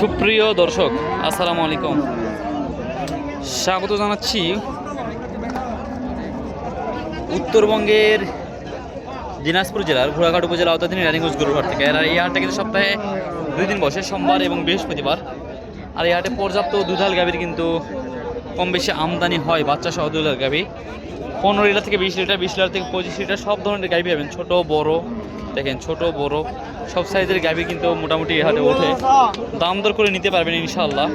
সুপ্রিয় দর্শক, আসসালামু আলাইকুম। স্বাগত জানাচ্ছি উত্তরবঙ্গের দিনাজপুর জেলার ঘোড়াঘাট উপজেলা আওতাধীন রানিগঞ্জ গরুহাট থেকে। আর এই হাটটা কিন্তু সপ্তাহে দুই দিন বসে, সোমবার এবং বৃহস্পতিবার। আর এই হাটে পর্যাপ্ত দুধাল গাভীর কিন্তু কম বেশি আমদানি হয় বাচ্চা সহ দুধাল গাভী। পনেরো লিটার থেকে বিশ লিটার বিশ লিটার থেকে পঁচিশ লিটার সব ধরনের গাভী পাবেন। ছোট, বড়, দেখেন, ছোট, বড়, সব সাইজের গাভী কিন্তু মোটামুটি হাটে ওঠে। দাম দর করে নিতে পারবেন ইনশাল্লাহ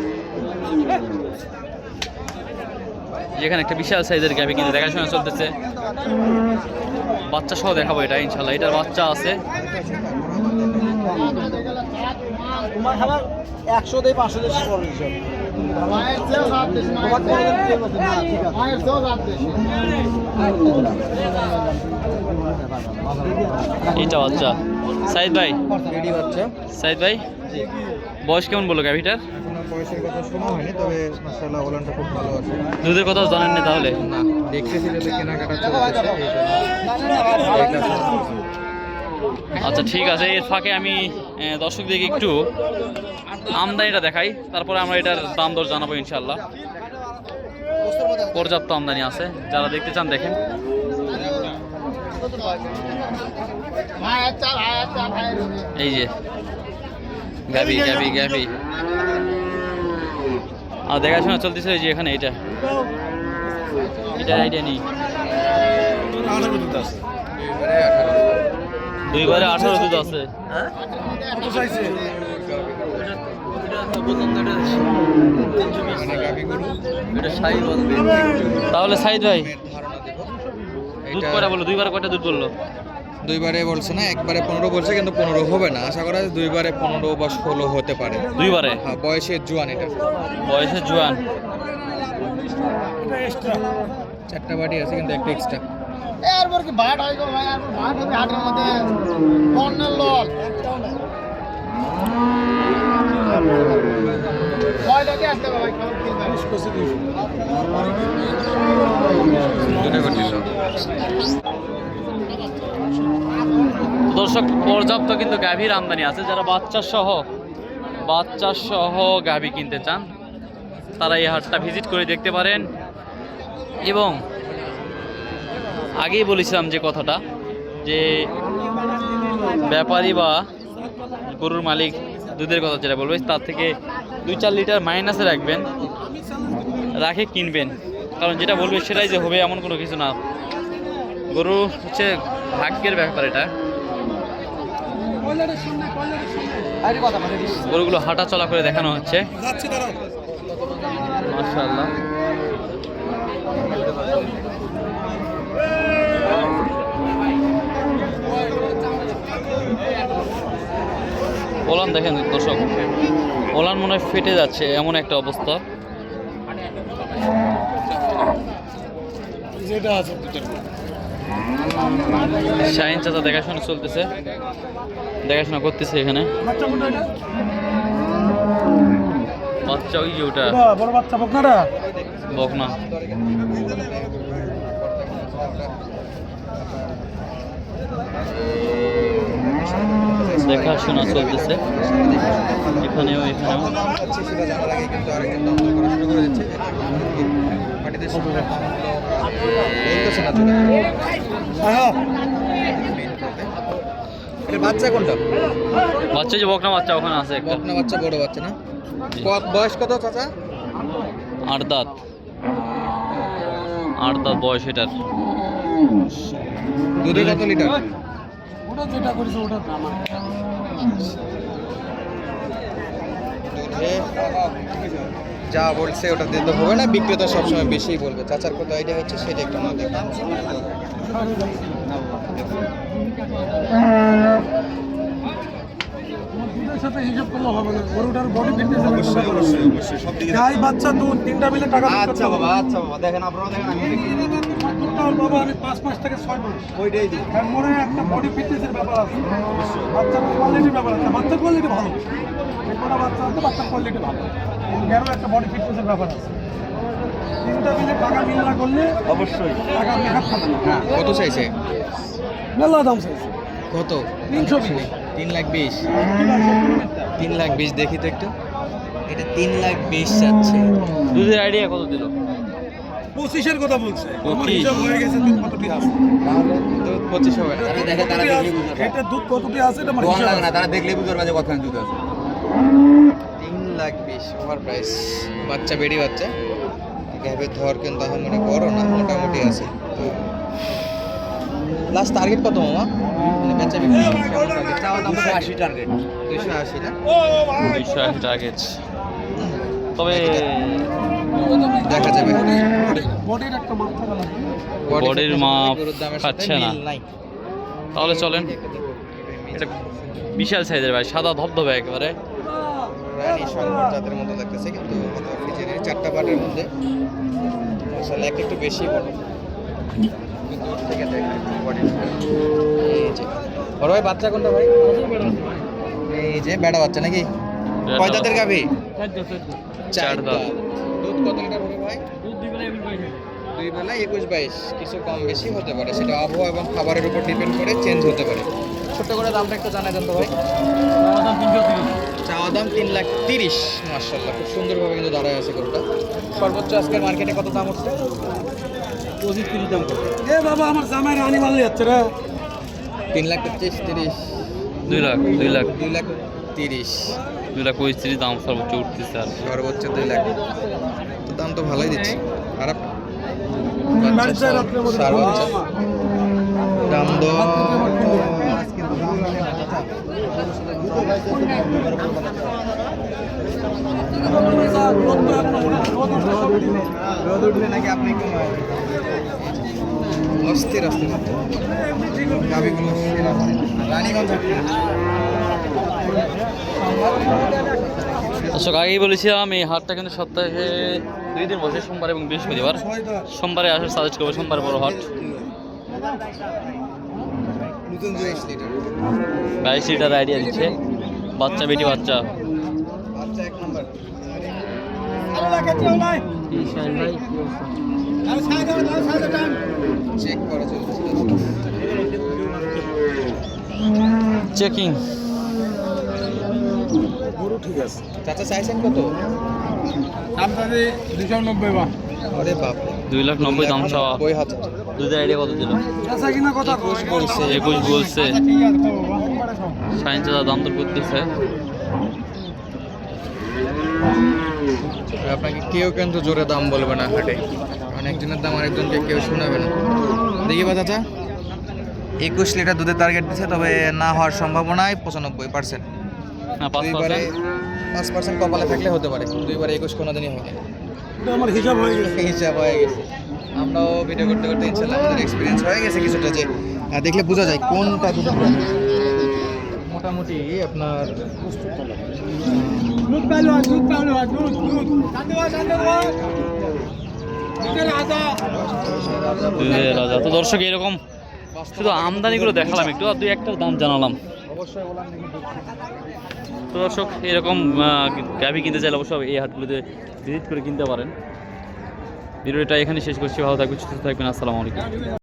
যেখানে একটা বিশাল সাইজের গাভী কিন্তু দেখাশোনা চলতেছে। বাচ্চা সহ দেখাবো এটা ইনশাল্লাহ এটার বাচ্চা আছে। একশো দিয়ে পাঁচশো দিয়ে। এটা বাচ্চা। সাইদ ভাই? রেডি বাচ্চা। সাইদ ভাই? বয়স কেমন বলল গাভীটার? এখনও বয়সের কথা শোনা হয়নি তবে মাসাল্লাহ ওলানটা খুব ভালো আছে। দুধের কথা জানেন না তাহলে? না দেখতেছি কেনাকাটা আচ্ছা ঠিক আছে এর ফাঁকে আমি আহ, দর্শকদেরকে একটু আমদানিটা দেখাই। তারপরে আমরা এটার দাম দর জানাব ইনশাল্লাহ পর্যাপ্ত আমদানি আছে। যারা দেখতে চান দেখেন। এই যে গাবি গাবি গাবি আর দেখাশোনা চলতেছে এই যে এখানে এটা। এটা আইডিয়া নেই। দুইবারে আঠারো দুধ আছে। তাহলে সাইদ ভাই দুধ কয়টা বলল দুইবার কয়টা দুধ বলল? দুইবারে বলছে না একবারে পনেরো বলছে কিন্তু পনেরো হবে না। আশা করা দুইবারে পনেরো বা ষোলো হতে পারে। দুইবারে? হ্যাঁ বয়সের জোয়ান এটা। বয়সে জোয়ান। চারটা বাটি আছে কিন্তু একটা এক্সট্রা এরপর কি ভাট হয় গো ভাই, আর ভাট হবে হাটের মধ্যে। বন্যার লল। দর্শক পর্যাপ্ত কিন্তু গাভীর আমদানি আছে। যারা বাচ্চা সহ বাচ্চা সহ গাভী কিনতে চান তারা এই হাটটা ভিজিট করে দেখতে পারেন। এবং আগেই বলেছিলাম যে কথাটা যে ব্যাপারী বা গরুর মালিক দুধের কথা যেটা বলবে তার থেকে দুই চার লিটার মাইনাসে রাখবেন রাখে কিনবেন। কারণ যেটা বলবে সেটাই যে হবে এমন কোনো কিছু না। গরু হচ্ছে ভাগ্যের ব্যাপার এটা। গরুগুলো হাঁটা চলা করে দেখানো হচ্ছে। মাশাআল্লাহ। ওলান দেখেন দর্শক ওলান মনে হয় ফেটে যাচ্ছে এমন একটা অবস্থা। শাহিন চাচা দেখাশোনা চলতেছে দেখাশোনা করতেছে এখানে। বাচ্চা ওই যে ওটা। বড় বাচ্চা বকনাটা বকনা। দেখাশোনা চলতেছে। এখানেও এখানেও। বাচ্চা কোনটা বাচ্চা যে বকনা বাচ্চা ওখানে আছে একটা। বকনা বাচ্চা বড় বাচ্চা না? বয়স কত চাচা? আট দাঁত। আট দাঁত বয়স এটার। দুধে কত লিটার? ওটা যেটা করেছে ওটা দুধে যা বলছে ওটা দিতে হবে না বিক্রেতা সবসময় বেশিই বলবে। চাচার কত আইডিয়া হচ্ছে সেটা একটু না দুধের সাথে হিসাব করলে হবে না। গরুটার বডি ফিটনেস গাই বাচ্চা দুধ তিনটা মিলে টাকা আচ্ছা বাবা আচ্ছা বাবা দেখেন আপনারা দেখেন আমি দুধটা ওর বাবা আমি পাঁচ মাস থেকে ছয় মাস ওইটাই দিই তার মনে একটা বডি ফিটনেসের ব্যাপার আছে। বাচ্চার কোয়ালিটির ব্যাপার আছে। বাচ্চার কোয়ালিটি ভালো। যে কটা বাচ্চা আছে বাচ্চার কোয়ালিটি ভালো। এরও একটা বডি ফিটনেসের ব্যাপার আছে। তিনটা মিলে টাকা মিল না করলে অবশ্যই। টাকা মেকআপ খাবে না। কত চাইছে? মেলা দাম চাইছে। কত? তিনশো বিশ। তিন লাখ বিশ। তিন লাখ বিশ দেখি তো একটু। এটা তিন লাখ বিশ যাচ্ছে। দুধের আইডিয়া কত দিল? পঁচিশের কথা বলছে। আমার হিসাব হয়ে গেছে দুধ কতটি আছে? দুধ পঁচিশ হবে না। দেখে তারা দেখলে? বুঝতে এটা দুধ কতটি আছে এটা আমার হিসাব না তারা দেখলে বুঝতে পারবে কতখানি দুধ আছে। তিন লাখ বিশ ওভার প্রাইস বাচ্চা বেড়ি বাচ্চা। গ্যাপের ধর কিন্তু এখন মানে বড় না মোটামুটি আছে। লাস্ট টার্গেট কত মামা? দুশো আশি টার্গেট দুইশো আশি না? ও আশি টার্গেট তবে দেখা যাবে। বডির মাপ খাচ্ছে না। নাই তাহলে চলেন। এটা বিশাল সাইজের ভাই সাদা ধবধবে একেবারে। জাতের মতো লাগতেছে কিন্তু চারটা মধ্যে। আসলে একটা একটু বেশি বড়। থেকে দেখেন বড় ভাই বাচ্চা কোনটা ভাই? এই যে বেড়া বাচ্চা নাকি? কয় দাঁতের গাভী? চার দাঁত। দুধ কত লিটার হবে ভাই? দুই বেলা একুশ বাইশ কিছু কম বেশি হতে পারে। সেটা আবহাওয়া এবং খাবারের উপর ডিপেন্ড করে চেঞ্জ হতে পারে। ছোট্ট করে দামটা একটু জানাই দেন তো ভাই। চাওয়া দাম তিন লাখ তিরিশ মার্শাল্লাহ খুব সুন্দরভাবে কিন্তু দাঁড়ায় আছে গরুটা। সর্বোচ্চ আজকের মার্কেটে কত দাম উঠছে? পঁচিশ তিরিশ দাম। এ বাবা আমার জামাই রানী মারলে যাচ্ছে রে। তিন লাখ পঁচিশ তিরিশ। দুই লাখ দুই লাখ। দুই লাখ তিরিশ। দুই লাখ পঁয়ত্রিশ দাম সর্বোচ্চ উঠতেছে আর। সর্বোচ্চ দুই লাখ। তো দাম তো ভালোই দিচ্ছে। খারাপ। বাড়ির যায় রাত্রে মধ্যে সার বাচ্চা দাম দর রোদ উঠলে নাকি আপনি কমায় অস্থির অস্থির রানীগঞ্জ দর্শক আগেই বলেছিলাম এই হাটটা কিন্তু সপ্তাহে দুই দিন বসে সোমবার এবং বৃহস্পতিবার। সোমবারে আসার সাজেস্ট করব সোমবার বড় হাট। বাইশ লিটার আইডিয়া দিচ্ছে। বাচ্চা বেটি বাচ্চা। বাচ্চা এক নাম্বার চেক করা চলছে চেকিং গরু ঠিক আছে চাচা চাইছেন কত দাম দুশো নব্বই বা আরে বাপ দুই লাখ নব্বই দাম চাওয়া বই হাজার দুধের আইডিয়া কত দিল আচ্ছা কিনা কথা একুশ বলছে। একুশ বলছে। সাইন চাচা দাম দর করতেছে আপনাকে কেউ কিন্তু জোরে দাম বলবে না হাটে। কারণ একজনের দাম আরেকজনকে কেউ শোনাবে না। দেখি বা চাচা একুশ লিটার দুধের টার্গেট দিচ্ছে তবে না হওয়ার সম্ভাবনায় পঁচানব্বই পার্সেন্ট না পাঁচ দুইবারে পার্সেন্ট পাঁচ পার্সেন্ট কপালে থাকলে হতে পারে দুইবারে একুশ কোনো দিনই হবে এটা আমার হিসাব হয়ে গেছে। হিসাব হয়ে গেছে। আমরাও ভিডিও করতে করতে ইনশাল্লাহ আমাদের এক্সপিরিয়েন্স হয়ে গেছে কিছুটা যে দেখলে বোঝা যায় কোনটা দুধের দাম। মোটামুটি আপনার দর্শক এরকম শুধু আমদানিগুলো দেখালাম একটু, আর দুই একটার দাম জানালাম। তো দর্শক, এরকম গাভি কিনতে চাইলে অবশ্যই এই হাটগুলোতে ভিজিট করে কিনতে পারেন। ভিডিওটা এখানে শেষ করছি, ভালো থাকবেন, সুস্থ থাকবেন, আসসালামু আলাইকুম।